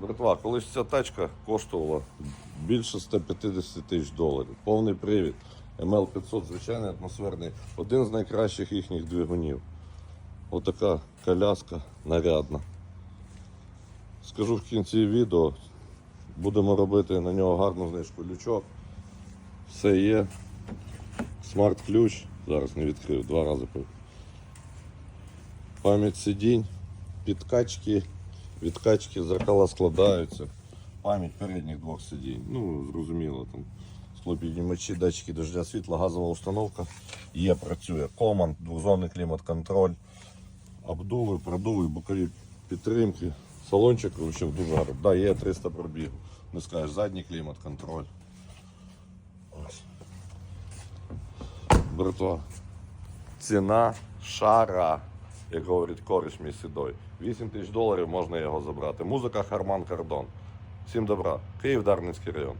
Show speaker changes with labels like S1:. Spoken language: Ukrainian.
S1: Братва, колись ця тачка коштувала більше 150 тисяч доларів. Повний привід. МЛ-500, звичайний атмосферний, один з найкращих їхніх двигунів. Отака коляска нарядна. Скажу в кінці відео, будемо робити на нього гарну знижку лючок. Все є. Смарт-ключ. Зараз не відкрив, два рази. Пам'ять сидінь, підкачки, відкачки, зеркала складаються. Пам'ять передніх двох сидінь. Ну, зрозуміло, там склопіднімачі, датчики дождя світла, газова установка є, працює. Команд, двохзонний клімат-контроль, обдуви, продуви, бокові підтримки. Салончик вообще в дуже гарно. Да, є 300 пробігу. Не скажеш, задній клімат-контроль. Ось. Братва. Ціна шара, як говорить кореш мій сідой. 8 тисяч доларів можна його забрати. Музика Харман Кардон. Всім добра. Київ Дарницький район.